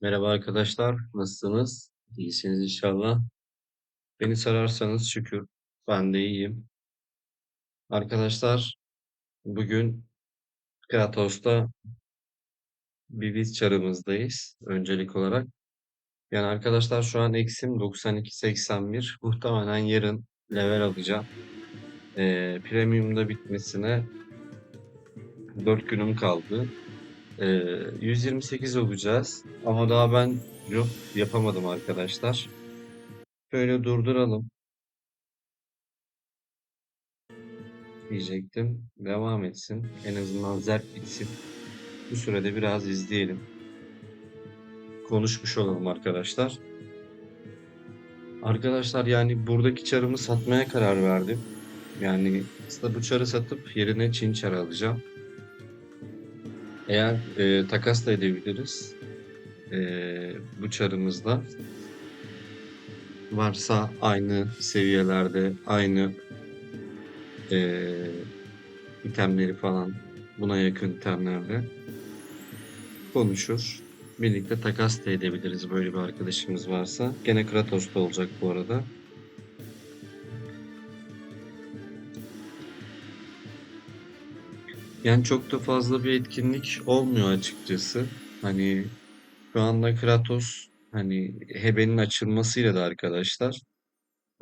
Merhaba arkadaşlar, nasılsınız? İyisiniz inşallah. Beni sorarsanız şükür, ben de iyiyim. Arkadaşlar, bugün Kratos'ta bir viz çarımızdayız öncelik olarak. Yani arkadaşlar şu an eksim 92-81. Muhtemelen yarın level alacağım. Ee, premium'da bitmesine 4 günüm kaldı. Ee, 128 olacağız. Ama daha ben yok yapamadım arkadaşlar. Böyle durduralım. diyecektim. Devam etsin. En azından zerk bitsin. Bu sürede biraz izleyelim. Konuşmuş olalım arkadaşlar. Arkadaşlar yani buradaki çarımı satmaya karar verdim. Yani aslında bu çarı satıp yerine Çin çarı alacağım. Eğer e, takas da edebiliriz. E, bu çarımızda. Varsa aynı seviyelerde, aynı e, itemleri falan buna yakın itemlerle konuşur. Birlikte takas da edebiliriz böyle bir arkadaşımız varsa. Gene Kratos'ta olacak bu arada. Yani çok da fazla bir etkinlik olmuyor açıkçası. Hani şu anda Kratos hani Hebe'nin açılmasıyla da arkadaşlar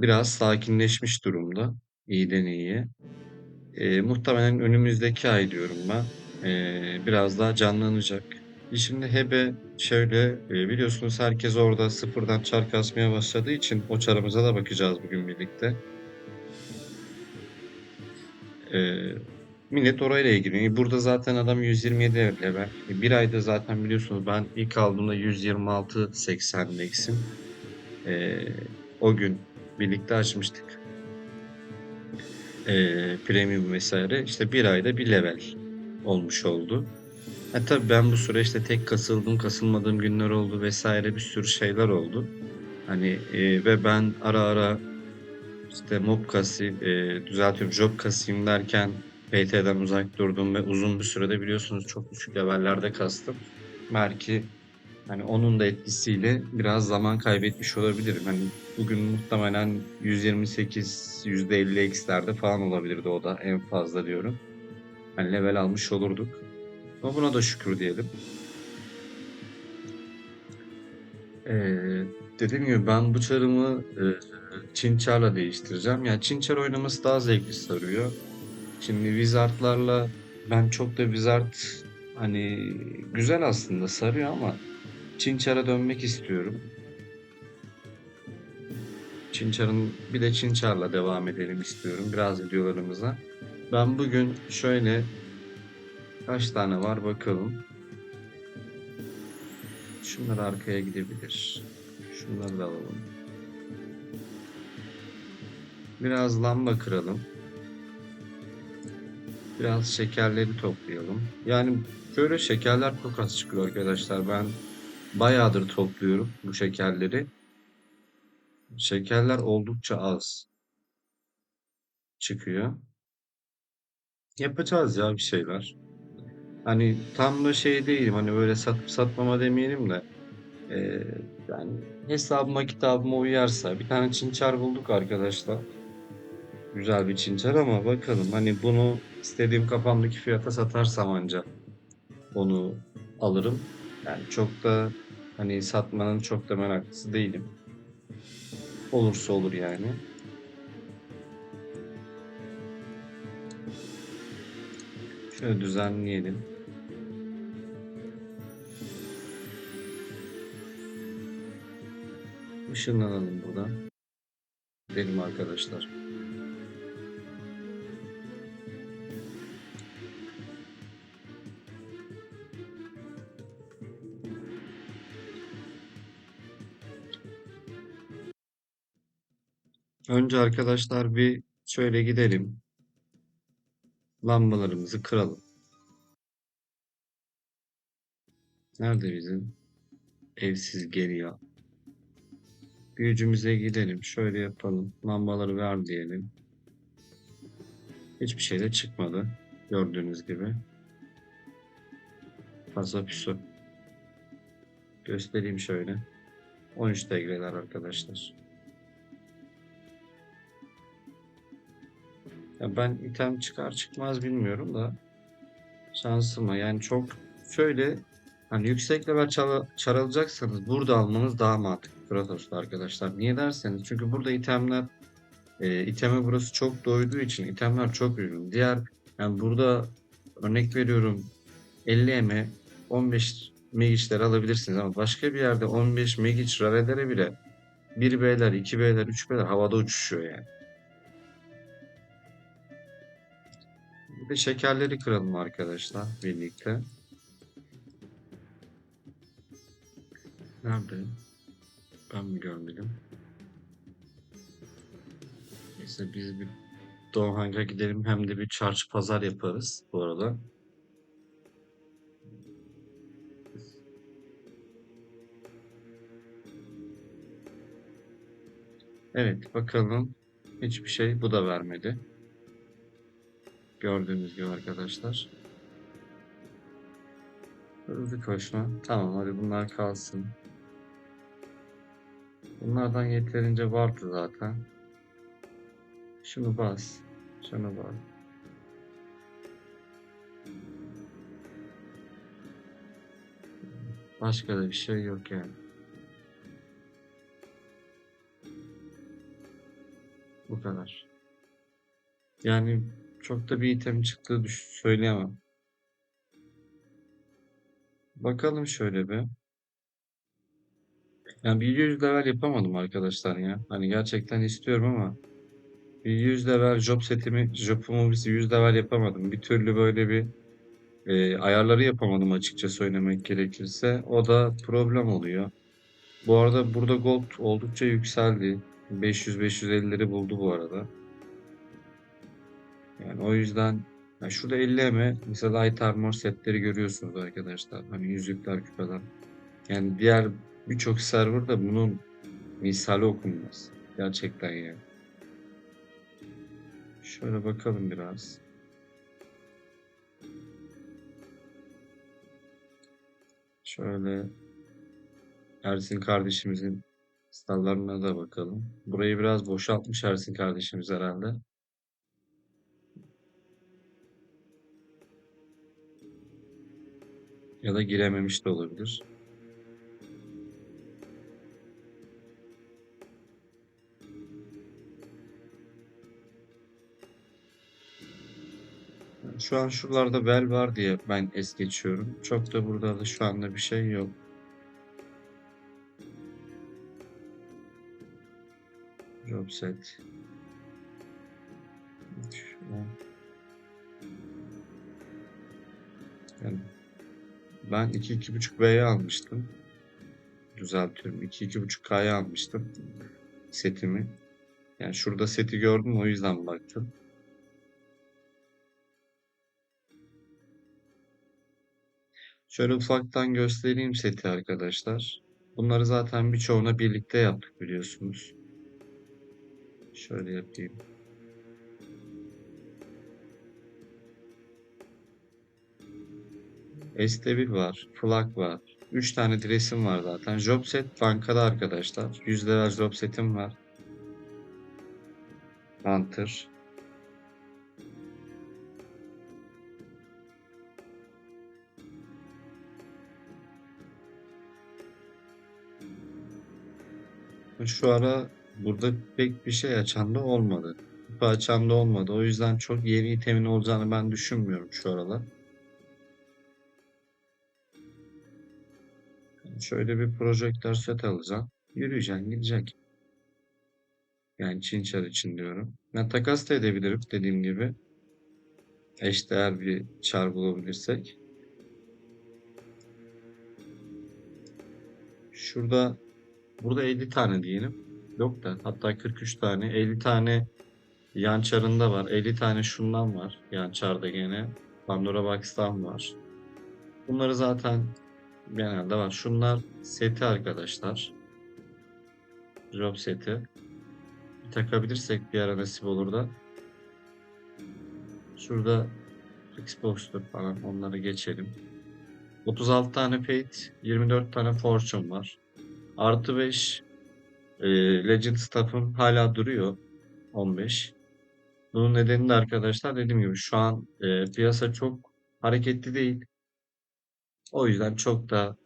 biraz sakinleşmiş durumda. İyiden iyiye. E, muhtemelen önümüzdeki ay diyorum ben. E, biraz daha canlanacak. E Şimdi Hebe şöyle e, biliyorsunuz herkes orada sıfırdan çar kasmaya başladığı için o çarımıza da bakacağız bugün birlikte. E, millet orayla ilgili. Burada zaten adam 127 level. E, bir ayda zaten biliyorsunuz ben ilk aldığımda 126 80 eksim. E, o gün birlikte açmıştık e, premium vesaire işte bir ayda bir level olmuş oldu. Ha tabii ben bu süreçte tek kasıldım, kasılmadığım günler oldu vesaire bir sürü şeyler oldu. Hani e, ve ben ara ara işte mob kasayım, e, düzeltiyorum job kasayım derken PT'den uzak durdum ve uzun bir sürede biliyorsunuz çok düşük levellerde kastım. Belki Hani onun da etkisiyle biraz zaman kaybetmiş olabilirim. Hani bugün muhtemelen 128, %50 eksilerde falan olabilirdi o da en fazla diyorum. Hani level almış olurduk. Ama buna da şükür diyelim. Ee, dediğim gibi ben bu çarımı e, Çinçar'la değiştireceğim. Yani Çinçar oynaması daha zevkli sarıyor. Şimdi Wizard'larla ben çok da Wizard hani güzel aslında sarıyor ama Çinçar'a dönmek istiyorum. Çinçar'ın bir de Çinçar'la devam edelim istiyorum biraz videolarımıza. Ben bugün şöyle kaç tane var bakalım. Şunlar arkaya gidebilir. Şunları da alalım. Biraz lamba kıralım. Biraz şekerleri toplayalım. Yani böyle şekerler çok az çıkıyor arkadaşlar. Ben Bayağıdır topluyorum bu şekerleri. Şekerler oldukça az çıkıyor. Yapacağız ya bir şeyler. Hani tam da şey değilim hani böyle satıp satmama demeyelim de e, yani hesabıma kitabıma uyarsa bir tane çinçar bulduk arkadaşlar. Güzel bir çinçar ama bakalım hani bunu istediğim kafamdaki fiyata satarsam anca onu alırım. Yani çok da hani satmanın çok da meraklısı değilim. Olursa olur yani. Şöyle düzenleyelim. Işınlanalım burada. Benim arkadaşlar. Önce arkadaşlar bir şöyle gidelim. Lambalarımızı kıralım. Nerede bizim evsiz geriye? Büyücümüze gidelim. Şöyle yapalım. Lambaları ver diyelim. Hiçbir şey de çıkmadı. Gördüğünüz gibi. Fazla püsü. Göstereyim şöyle. 13 TL'ler arkadaşlar. Ya ben item çıkar çıkmaz bilmiyorum da şansıma yani çok şöyle hani yüksek level çal çar alacaksanız burada almanız daha mantıklı Kratos'ta arkadaşlar. Niye derseniz çünkü burada itemler e, iteme burası çok doyduğu için itemler çok uygun. Diğer yani burada örnek veriyorum 50 eme 15 Megic'ler alabilirsiniz ama başka bir yerde 15 Megic rarelere bile 1 B'ler, 2 B'ler, 3 B'ler havada uçuşuyor yani. Bir de şekerleri kıralım arkadaşlar birlikte. Nerede? Ben mi görmedim? Neyse biz bir Doğan'a gidelim hem de bir çarşı pazar yaparız bu arada. Evet bakalım. Hiçbir şey bu da vermedi. Gördüğünüz gibi arkadaşlar. Hızlı koşma. Tamam hadi bunlar kalsın. Bunlardan yeterince vardı zaten. Şunu bas. Şunu bas. Başka da bir şey yok yani. Bu kadar. Yani çok da bir item çıktığı düş söyleyemem. Bakalım şöyle bir. Yani bir 100 level yapamadım arkadaşlar ya. Hani gerçekten istiyorum ama bir 100 level job setimi, jobumu bir 100 level yapamadım. Bir türlü böyle bir e, ayarları yapamadım açıkça söylemek gerekirse. O da problem oluyor. Bu arada burada gold oldukça yükseldi. 500-550'leri buldu bu arada. Yani o yüzden yani şurada 50 eme mesela light armor setleri görüyorsunuz arkadaşlar. Hani yüzükler küpeler. Yani diğer birçok serverda bunun misali okunmaz. Gerçekten yani. Şöyle bakalım biraz. Şöyle Ersin kardeşimizin stallarına da bakalım. Burayı biraz boşaltmış Ersin kardeşimiz herhalde. Ya da girememiş de olabilir. Şu an şuralarda bel var diye ben es geçiyorum. Çok da burada da şu anda bir şey yok. Job set. Ben 2 B'ye almıştım. Düzeltiyorum. 2-2.5K'ya almıştım setimi. Yani şurada seti gördüm o yüzden baktım. Şöyle ufaktan göstereyim seti arkadaşlar. Bunları zaten birçoğuna birlikte yaptık biliyorsunuz. Şöyle yapayım. ST1 var. Flag var. 3 tane dresim var zaten. Job set bankada arkadaşlar. 100 level job setim var. Hunter. Şu ara burada pek bir şey açan da olmadı. Açan da olmadı. O yüzden çok yeni itemin olacağını ben düşünmüyorum şu aralar. Şöyle bir projektör set alacağım. Yürüyeceksin, gidecek. Yani Çinçer için diyorum. Ben takas da edebilirim dediğim gibi. Eşdeğer bir çar bulabilirsek. Şurada burada 50 tane diyelim. Yok da hatta 43 tane. 50 tane yan çarında var. 50 tane şundan var. Yan çarda gene. Pandora Box'tan var. Bunları zaten genelde var. Şunlar seti arkadaşlar. Job seti. Bir takabilirsek bir ara nasip olur da. Şurada Xbox'tur falan onları geçelim. 36 tane Fate, 24 tane Fortune var. Artı 5 e, Legend Staff'ım hala duruyor. 15. Bunun nedeni de arkadaşlar dediğim gibi şu an e, piyasa çok hareketli değil. O yüzden çok da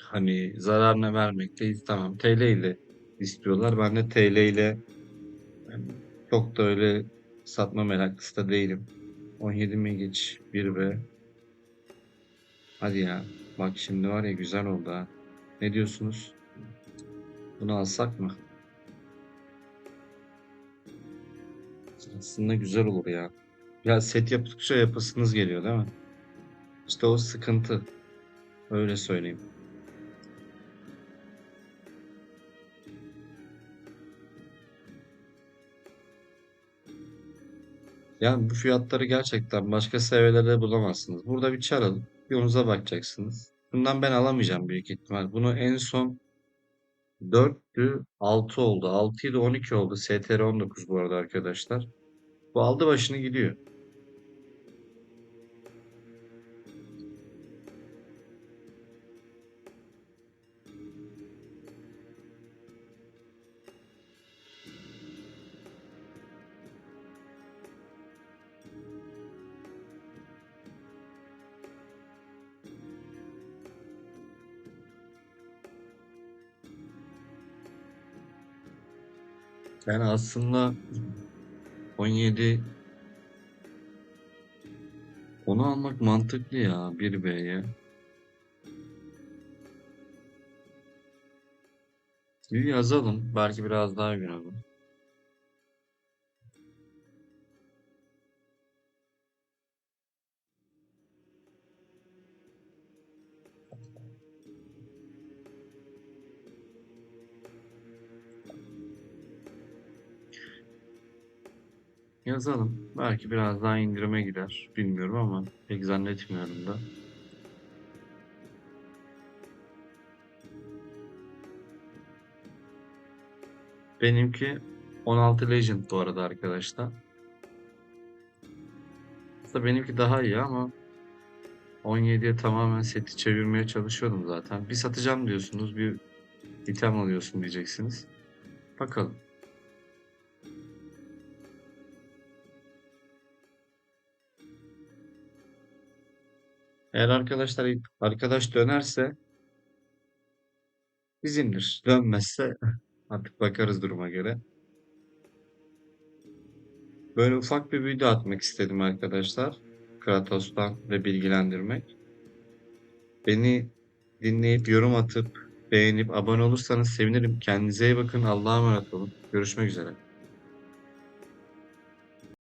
hani zararına vermek de istemem. TL ile istiyorlar. Ben de TL ile yani çok da öyle satma meraklısı da değilim. 17 mi geç 1 ve hadi ya bak şimdi var ya güzel oldu ha. Ne diyorsunuz? Bunu alsak mı? Aslında güzel olur ya. Ya set yaptıkça yapasınız geliyor değil mi? İşte o sıkıntı. Öyle söyleyeyim. Yani bu fiyatları gerçekten başka seviyelerde bulamazsınız. Burada bir çar alıp yolunuza bakacaksınız. Bundan ben alamayacağım büyük ihtimal. Bunu en son 4'tü 6 oldu. 6 ile 12 oldu. STR 19 bu arada arkadaşlar. Bu aldı başını gidiyor. Yani aslında 17 onu almak mantıklı ya 1B'ye. Bir yazalım. Belki biraz daha gün. Yazalım. Belki biraz daha indirime gider. Bilmiyorum ama pek zannetmiyorum da. Benimki 16 Legend bu arada arkadaşlar. Aslında benimki daha iyi ama 17'ye tamamen seti çevirmeye çalışıyordum zaten. Bir satacağım diyorsunuz, bir item alıyorsun diyeceksiniz. Bakalım. Eğer arkadaşlar arkadaş dönerse bizimdir. Dönmezse artık bakarız duruma göre. Böyle ufak bir video atmak istedim arkadaşlar. Kratos'tan ve bilgilendirmek. Beni dinleyip yorum atıp beğenip abone olursanız sevinirim. Kendinize iyi bakın. Allah'a emanet olun. Görüşmek üzere.